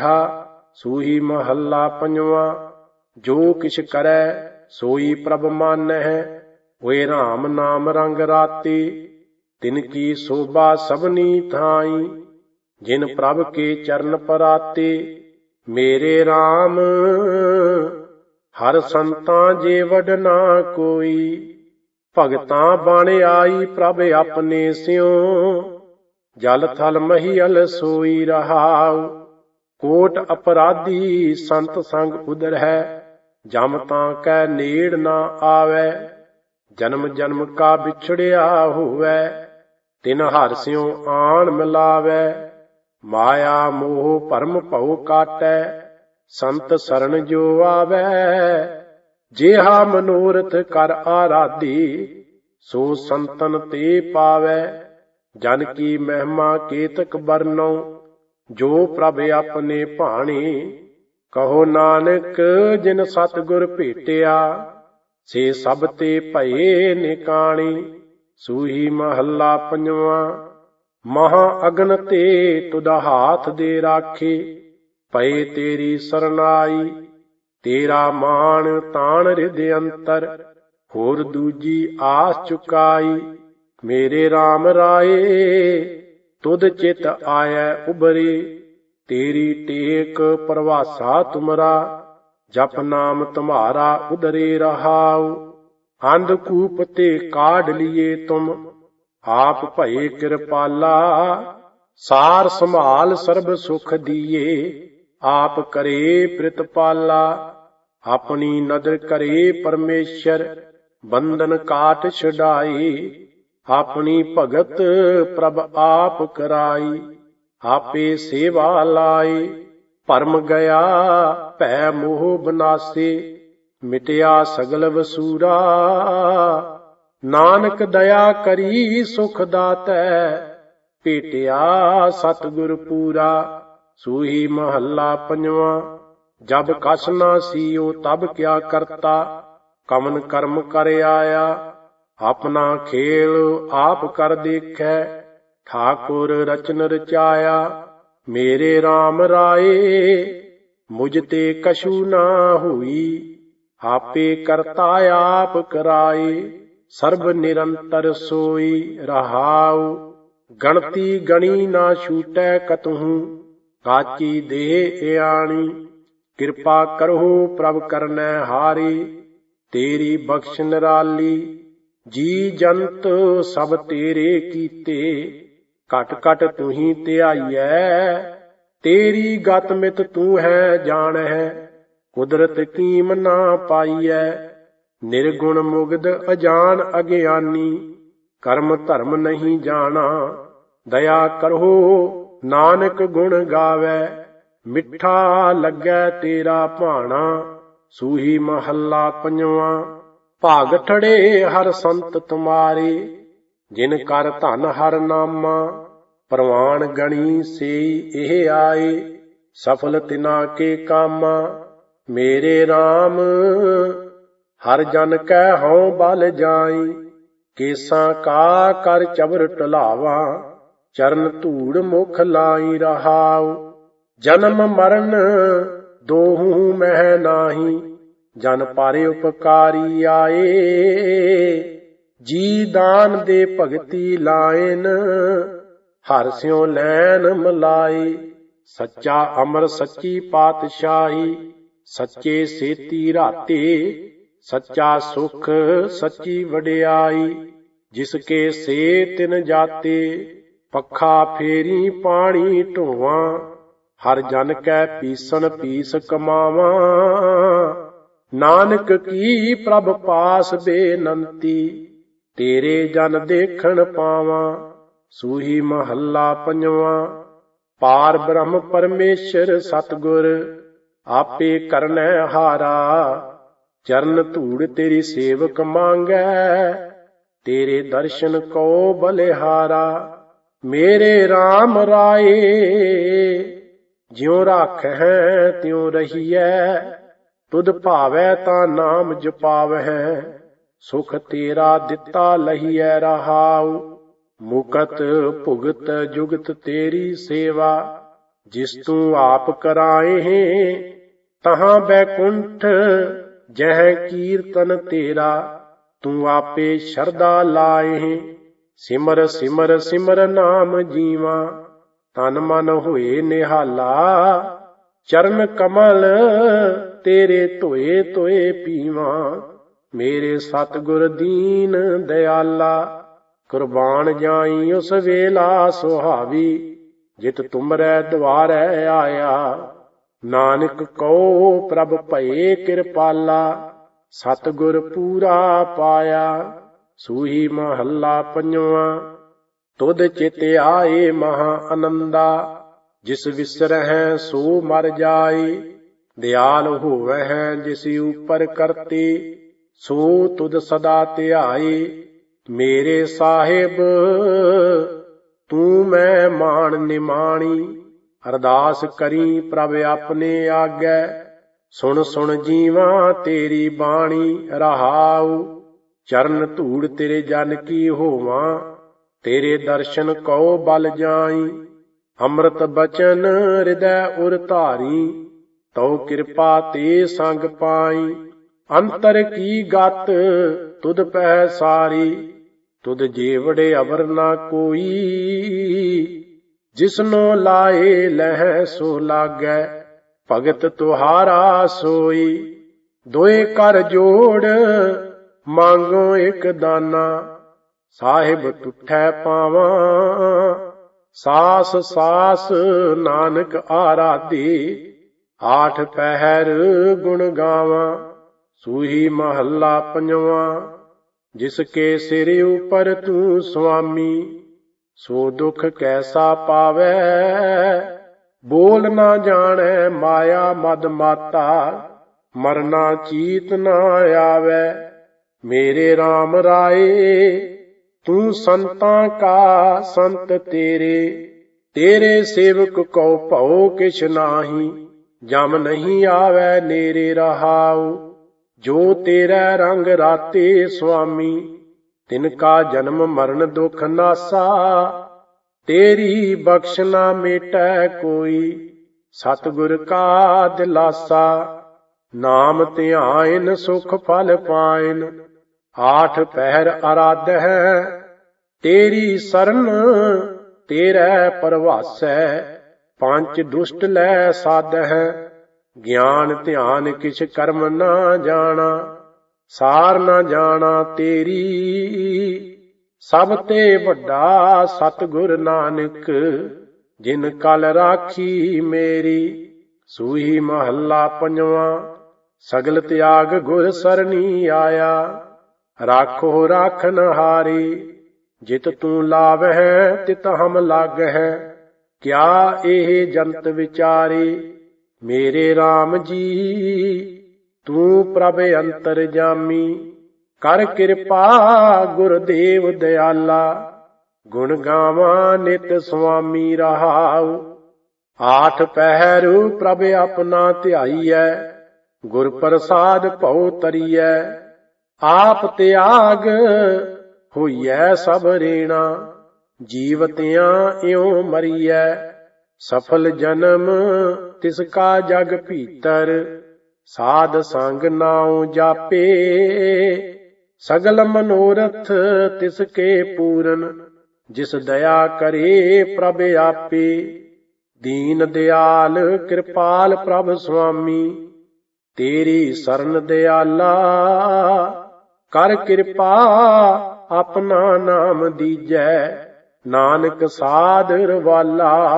ਹਾ ਸੂਹੀ ਮਹੱਲਾ ਪੰਜਵਾ, ਜੋ ਕਿਛ ਕਰੈ ਸੋਈ ਪ੍ਰਭ ਮਾਨਹਿ ਹੋਏ RAM ਨਾਮ ਰੰਗ ਰਾਤੀ, ਤਿਨ ਕੀ ਸੋਭਾ ਸਭਨੀ ਥਾਈ, ਜਿਨ ਪ੍ਰਭ ਕੇ ਚਰਨ ਪਰਾਤੇ, ਮੇਰੇ RAM ਹਰ ਸੰਤਾਂ ਜੇ ਵਡ ਨਾ ਕੋਈ, ਭਗਤਾਂ ਬਣ ਆਈ ਪ੍ਰਭ ਆਪਣੇ ਸਿਉ, ਜਲ ਥਲ ਮਹੀਲ ਸੋਈ ਰਹਾਉ ਕੋਟ ਅਪਰਾਧੀ ਸੰਤ ਸੰਗ ਉਦਰ ਹੈ, ਜਮ ਤਾਂ ਕੈ ਨੇੜ ਨਾ ਆਵੈ, ਜਨਮ ਜਨਮ ਕਾ ਵਿਛੜਿਆ ਹੋਵੈ, ਤਿਨ ਹਰ ਸਿਉ ਆਣ ਮਿਲਾਵੈ, ਮਾਇਆ ਮੋਹ ਭਰਮ ਭਉ ਕਾਟੈ, ਸੰਤ ਸਰਣ ਜੋ ਆਵੈ, ਜਿਹਾ ਮਨੋਰਥ ਕਰ ਆਰਾਧੀ, ਸੋ ਸੰਤਨ ਤੇ ਪਾਵੈ, ਜਨ ਕੀ ਮਹਿਮਾ ਕੇਤਕ ਬਰਨੋ ਜੋ ਪ੍ਰਭ ਆਪਣੇ ਭਾਣੇ, ਕਹੋ ਨਾਨਕ ਜਿਨ ਸਤਗੁਰ ਭੇਟਿਆ, ਸੇ ਸਭ ਤੇ ਭਏ ਨਿਕਾਣੀ, ਸੂਹੀ ਮਹੱਲਾ ਪੰਜਵਾ, ਮਹਾ ਅਗਨ ਤੇ ਤੁਦਾ ਹਾਥ ਦੇ ਰਾਖੇ ਪਏ ਤੇਰੀ ਸਰਨਾਈ, ਤੇਰਾ ਮਾਣ ਤਾਣ ਹਿਰਦ ਅੰਤਰ, ਹੋਰ ਦੂਜੀ ਆਸ ਚੁਕਾਈ, ਮੇਰੇ RAM ਰਾਏ ਤੁਧ ਚਿਤ ਆਇਐ ਉਬਰੇ ਤੇਰੀ ਟੇਕ ਪ੍ਰਵਾਸਾ ਤੁਮਰਾ, ਜਪ ਨਾਮ ਤੁਮਾਰਾ ਉਦਰੇ ਰਹਾਉ। ਅੰਧ ਕੂਪ ਤੇ ਕਾਢ ਲਿਏ ਤੁਮ, ਆਪ ਭਏ ਕਿਰਪਾਲਾ। ਸਾਰ ਸੰਭਾਲ ਸਰਬ ਸੁਖ ਦੀਏ, ਆਪ ਕਰੇ ਪ੍ਰਿਤਪਾਲਾ। ਆਪਣੀ ਨਦਰ ਕਰੇ ਪਰਮੇਸ਼ਰ, ਬੰਧਨ ਕਾਟ ਛਡਾਏ। ਆਪਣੀ ਭਗਤ ਪ੍ਰਭ ਆਪ ਕਰਾਈ, ਆਪੇ ਸੇਵਾ ਲਾਈ। ਭਰਮ ਗਿਆ, ਭੈ ਮੋਹ ਬਨਾਸੇ, ਮਿਟਿਆ ਸਗਲ ਵਸੂਰਾ। ਨਾਨਕ ਦਇਆ ਕਰੀ ਸੁਖ ਦਾਤੈ, ਭੇਟਿਆ ਸਤਿਗੁਰ ਪੂਰਾ। ਸੂਹੀ ਮਹੱਲਾ ਪੰਜਵਾਂ, ਜਬ ਕਸ ਨਾ ਸੀਓ ਤਬ ਕਿਆ ਕਰਤਾ। ਕਮਨ ਕਰਮ ਕਰ ਆਇਆ ਆਪਣਾ ਖੇਲ ਆਪ ਕਰ ਦੇਖੈ, ਠਾਕੁਰ ਰਚਨ ਰਚਾਇਆ, ਮੇਰੇ RAM ਰਾਏ, ਮੁਝ ਤੇ ਕਛੂ ਨਾ ਹੋਈ, ਆਪੇ ਕਰਤਾ ਆਪ ਕਰਾਏ, ਸਰਬ ਨਿਰੰਤਰ ਸੋਈ ਰਹਾਉ, ਗਣਤੀ ਗਣੀ ਨਾ ਛੂਟੈ ਕਤਹੂ, ਕਾਚੀ ਦੇਹ ਇਆਣੀ, ਕਿਰਪਾ ਕਰੋ ਪ੍ਰਭ ਕਰਨੈ ਹਾਰੀ, ਤੇਰੀ ਬਖਸ਼ ਨਿਰਾਲੀ ਜੀ ਜੰਤ ਸਭ ਤੇਰੇ ਕੀਤੇ, ਘਟ ਘਟ ਤੂੰ ਹੀ ਧਿਆਈਐ, ਤੇਰੀ ਗਤ ਮਿਤ ਤੂੰ ਹੈ ਜਾਣ ਹੈ ਕੁਦਰਤ ਕੀਮ ਨਾ ਪਾਈਐ। ਨਿਰਗੁਣ ਮੁਗਦ ਅਜਾਨ ਅਗਿਆਨੀ, ਕਰਮ ਧਰਮ ਨਹੀਂ ਜਾਣਾ, ਦਇਆ ਕਰੋ ਨਾਨਕ ਗੁਣ ਗਾਵੇ। ਮਿੱਠਾ ਲੱਗੈ ਤੇਰਾ ਭਾਣਾ, ਸੂਹੀ ਮਹੱਲਾ ਪੰਜਵਾ। ਭਾਗ ਠੜੇ ਹਰ ਸੰਤ ਤੁਮਾਰੇ, ਜਿਨ ਕਰ ਧਨ ਹਰ ਨਾਮਾ, ਪ੍ਰਵਾਨ ਗਣੀ ਸੇ ਇਹ ਆਏ, ਸਫਲ ਤਿਨਾ ਕੇ ਕਾਮਾ, ਮੇਰੇ RAM ਹਰ ਜਨ ਕੈ ਹਉ ਬਲ ਜਾਈ, ਕੇਸਾਂ ਕਾ ਕਰ ਚਬਰ ਟਲਾਵਾ ਚਰਨ ਧੂੜ ਮੁਖ ਲਾਈ ਰਹਾਉ, ਜਨਮ ਮਰਨ ਦੋਹੂ ਮਹਿ ਨਾਹੀ ਜਨ ਪਾਰੇ ਉਪਕਾਰੀ ਆਏ, ਜੀ ਦਾਨ ਦੇ ਭਗਤੀ ਲਾਇਨ, ਹਰ ਸਿਉ ਲੈਨ ਮਲਾਈ ਸੱਚਾ ਅਮਰ ਸੱਚੀ ਪਾਤਸ਼ਾਹੀ, ਸੱਚੇ ਸੇਤੀ ਰਾਤੇ, ਸੱਚਾ ਸੁਖ ਸੱਚੀ ਵਡਿਆਈ, ਜਿਸ ਕੇ ਸੇ ਤਿਨ ਜਾਤੇ, ਪੱਖਾ ਫੇਰੀ ਪਾਣੀ ਢੋਵਾਂ, ਹਰ ਜਨ ਕੈ ਪੀਸਣ ਪੀਸ ਕਮਾਵਾਂ। ਨਾਨਕ ਕੀ ਪ੍ਰਭ ਪਾਸ ਬੇਨੰਤੀ, ਤੇਰੇ ਜਨ ਦੇਖਣ ਪਾਵਾਂ, ਸੂਹੀ ਮਹੱਲਾ ਪੰਜਵਾ। ਪਾਰ ਬ੍ਰਹਮ ਪਰਮੇਸ਼ਰ ਸਤਗੁਰ, ਆਪੇ ਕਰਨੈ ਹਾਰਾ। ਚਰਨ ਧੂੜ ਤੇਰੀ ਸੇਵਕ ਮੰਗੈ, ਤੇਰੇ ਦਰਸ਼ਨ ਕੋ ਬਲਿਹਾਰਾ। ਮੇਰੇ RAM ਰਾਏ, ਜਿਉ ਹੈ ਤਿਉ ਰਹੀਐ ਤੁਧ ਭਾਵੈ ਤਾਂ ਨਾਮ ਜਪਾਵਹਿ, ਸੁਖ ਤੇਰਾ ਦਿੱਤਾ ਲਹੀਐ ਰਹਾਉ। ਮੁਕਤ ਭੁਗਤ ਜੁਗਤ ਤੇਰੀ ਸੇਵਾ, ਜਿਸ ਤੂੰ ਆਪ ਕਰਾਏ ਹੈ ਤਹਾਂ ਬੈਕੁੰਠ ਜਹ ਕੀਰਤਨ ਤੇਰਾ, ਤੂੰ ਆਪੇ ਸ਼ਰਦਾ ਲਾਏ ਹੈ ਸਿਮਰ ਸਿਮਰ ਸਿਮਰ ਨਾਮ ਜੀਵਾ, ਤਨ ਮਨ ਹੋਏ ਨਿਹਾਲਾ ਚਰਨ ਕਮਲ, ਤੇਰੇ ਧੋਏ ਧੋਏ ਪੀਵਾਂ। ਮੇਰੇ ਸਤਿਗੁਰ ਦੀਨ ਦਿਆਲਾ, ਕੁਰਬਾਨ ਜਾਈ ਉਸ ਵੇਲਾ ਸੁਹਾਵੀ। ਜਿਤ ਤੁਮਰੈ ਦਵਾਰੈ ਆਇਆ, ਨਾਨਕ ਕਉ ਪ੍ਰਭ ਭਏ ਕਿਰਪਾਲਾ। ਸਤਿਗੁਰ ਪੂਰਾ ਪਾਇਆ, ਸੂਹੀ ਮਹੱਲਾ ਪੰਜਵਾਂ। ਤੁਧ ਚਿਤ ਆਏ ਮਹਾ ਆਨੰਦਾ ਜਿਸ ਵਿਸਰਹਿ ਸੋ ਮਰ ਜਾਏ ਦਿਆਲ ਹੋਵਹਿ ਜਿਸ ਉਪਰ ਕਰਤੇ, ਸੋ ਤੁਧ ਸਦਾ ਧਿਆਏ ਮੇਰੇ ਸਾਹਿਬ, ਤੂੰ ਮੈਂ ਮਾਣ ਨਿਮਾਣੀ, ਅਰਦਾਸ ਕਰੀ ਪ੍ਰਭ ਆਪਣੇ ਆਗੈ, ਸੁਣ ਸੁਣ ਜੀਵਾਂ ਤੇਰੀ ਬਾਣੀ, ਰਹਾਉ, ਚਰਨ ਧੂੜ ਤੇਰੇ ਜਨ ਕੀ ਹੋਵਾਂ, ਤੇਰੇ ਦਰਸ਼ਨ ਕਉ ਬਲ ਜਾਈ। ਅੰਮ੍ਰਿਤ ਬਚਨ ਹਿਰਦੈ ਉਰ ਧਾਰੀ, ਤਉ ਕਿਰਪਾ ਤੇ ਸੰਗ ਪਾਈ। ਅੰਤਰ ਕੀ ਗਤ, ਤੁਧ ਪਹਿ ਸਾਰੀ, ਤੁਧ ਜੀਵੜੇ ਅਵਰ ਨਾ ਕੋਈ। ਜਿਸਨੋ ਲਾਏ ਲਹਿ ਸੋ ਲਾਗੈ, ਭਗਤ ਤੁਹਾਰਾ ਸੋਈ। ਦੋਏ ਕਰ ਜੋੜ, ਮੰਗੋ ਇਕ ਦਾਨਾ, ਸਾਹਿਬ ਤੁਠੈ ਪਾਵਾਂ। ਸਾਸ ਸਾਸ ਨਾਨਕ ਆਰਾਧੀ, ਆਠ ਪਹਿਰ ਗੁਣ ਗਾਵਾਂ, ਸੂਹੀ ਮਹੱਲਾ ਪੰਜਵਾਂ, ਜਿਸ ਕੇ ਸਿਰ ਉਪਰ ਤੂੰ ਸੁਆਮੀ, ਸੋ ਦੁਖ ਕੈਸਾ ਪਾਵੈ? ਬੋਲ ਨਾ ਜਾਣੈ ਮਾਇਆ ਮਦ ਮਾਤਾ, ਮਰਨਾ ਚੀਤ ਨਾ ਆਵੈ। ਮੇਰੇ RAM ਰਾਏ ਤੂੰ ਸੰਤਾਂ ਕਾ ਸੰਤ ਤੇਰੇ ਤੇਰੇ ਸੇਵਕ ਕਉ ਭਉ ਕਿਛ ਨਾਹੀ, ਜਮ ਨਹੀਂ ਆਵੈ ਨੇਰੇ ਰਹਾਉ, ਜੋ ਤੇਰਾ ਰੰਗ ਰਾਤੇ ਸੁਆਮੀ, ਤਿਨ ਕਾ ਜਨਮ ਮਰਨ ਦੁਖ ਨਾਸਾ, ਤੇਰੀ ਬਖਸ਼ ਨਾ ਮੇਟੈ ਕੋਈ, ਸਤਿਗੁਰ ਕਾ ਦਿਲਾਸਾ, ਨਾਮ ਧਿਆਇਨ ਸੁਖ ਫਲ ਪਾਇਨ, ਆਠ ਪਹਿਰ ਅਰਾਧ ਹੈ ਤੇਰੀ ਸਰਨ ਤੇਰੇ ਪਰਵਾਸੈ, ਪੰਜ ਦੁਸ਼ਟ ਲੈ ਸਾਧ ਹੈ ਗਿਆਨ ਧਿਆਨ ਕਿਛ ਕਰਮ ਨਾ ਜਾਣਾ, ਸਾਰ ਨਾ ਜਾਣਾ ਤੇਰੀ। ਸਭ ਤੇ ਵੱਡਾ ਸਤਿਗੁਰ ਨਾਨਕ, ਜਿਨ ਕਲ ਰਾਖੀ ਮੇਰੀ, ਸੂਹੀ ਮਹੱਲਾ ਪੰਜਵਾਂ, ਸਗਲ ਤਿਆਗ ਗੁਰ ਸਰਣੀ ਆਇਆ, ਰਾਖੋ ਰਾਖਨ ਹਾਰੀ। ਜਿਤ ਤੂੰ ਲਾਵਹਿ, ਤਿਤ ਹਮ ਲਾਗਹਿ। ਕਿਆ ਇਹ ਜੰਤ ਵਿਚਾਰੇ? ਮੇਰੇ RAM ਜੀ, ਤੂੰ ਪ੍ਰਭ ਅੰਤਰ ਜਾਮੀ। ਕਰ ਕਿਰਪਾ ਗੁਰਦੇਵ ਦਿਆਲਾ। ਗੁਣ ਗਾਵਾਂ ਨਿਤ ਸੁਆਮੀ ਰਹਾਉ। ਆਠ ਪਹਿਰੂ ਪ੍ਰਭ ਆਪਣਾ ਧਿਆਈਐ। ਗੁਰ ਪ੍ਰਸਾਦ ਭਉ ਤਰੀਐ। ਆਪ ਤਿਆਗ ਹੋਈਐ ਸਭ ਰੇਣਾ ਜੀਵਤਿਆਂ ਇਉ ਮਰੀਐ। ਸਫਲ ਜਨਮ ਤਿਸ ਕਾ ਜਗ ਭੀਤਰ, ਸਾਧ ਸੰਗ ਨਾਉ ਜਾਪੇ। ਸਗਲ ਮਨੋਰਥ ਤਿਸ ਕੇ ਪੂਰਨ, ਜਿਸ ਦਇਆ ਕਰੇ ਪ੍ਰਭ ਆਪੇ। ਦੀਨ ਦਿਆਲ ਕਿਰਪਾਲ ਪ੍ਰਭ ਸੁਆਮੀ, ਤੇਰੀ ਸਰਨ ਦਿਆਲਾ, ਕਰ ਕਿਰਪਾ ਆਪਣਾ ਨਾਮ ਦੀਜੈ। ਨਾਨਕ ਸਾਧ ਰਵਾਲਾ।